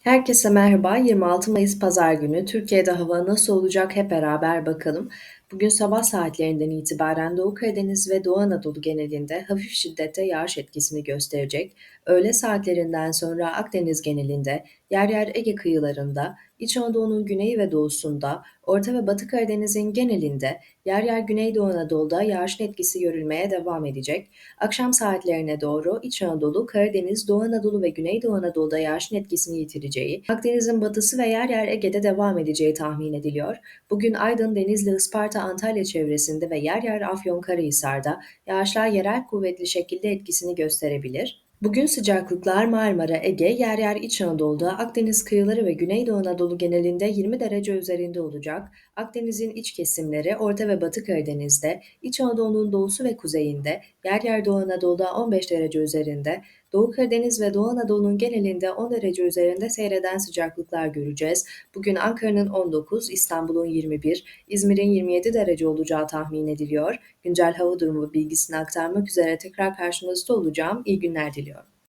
Herkese merhaba. 26 Mayıs Pazar günü Türkiye'de hava nasıl olacak hep beraber bakalım. Bugün sabah saatlerinden itibaren Doğu Karadeniz ve Doğu Anadolu genelinde hafif şiddette yağış etkisini gösterecek. Öğle saatlerinden sonra Akdeniz genelinde, yer yer Ege kıyılarında, İç Anadolu'nun güneyi ve doğusunda, Orta ve Batı Karadeniz'in genelinde, yer yer Güneydoğu Anadolu'da yağışın etkisi görülmeye devam edecek. Akşam saatlerine doğru İç Anadolu, Karadeniz, Doğu Anadolu ve Güneydoğu Anadolu'da yağışın etkisini yitireceği, Akdeniz'in batısı ve yer yer Ege'de devam edeceği tahmin ediliyor. Bugün Aydın, Denizli, Isparta, Antalya çevresinde ve yer yer Afyonkarahisar'da yağışlar yerel kuvvetli şekilde etkisini gösterebilir. Bugün sıcaklıklar Marmara, Ege, yer yer İç Anadolu'da, Akdeniz kıyıları ve Güneydoğu Anadolu genelinde 20 derece üzerinde olacak. Akdeniz'in iç kesimleri, Orta ve Batı Karadeniz'de, İç Anadolu'nun doğusu ve kuzeyinde, yer yer Doğu Anadolu'da 15 derece üzerinde, Doğu Karadeniz ve Doğu Anadolu'nun genelinde 10 derece üzerinde seyreden sıcaklıklar göreceğiz. Bugün Ankara'nın 19, İstanbul'un 21, İzmir'in 27 derece olacağı tahmin ediliyor. Güncel hava durumu bilgisini aktarmak üzere tekrar karşınızda olacağım. İyi günler diliyorum.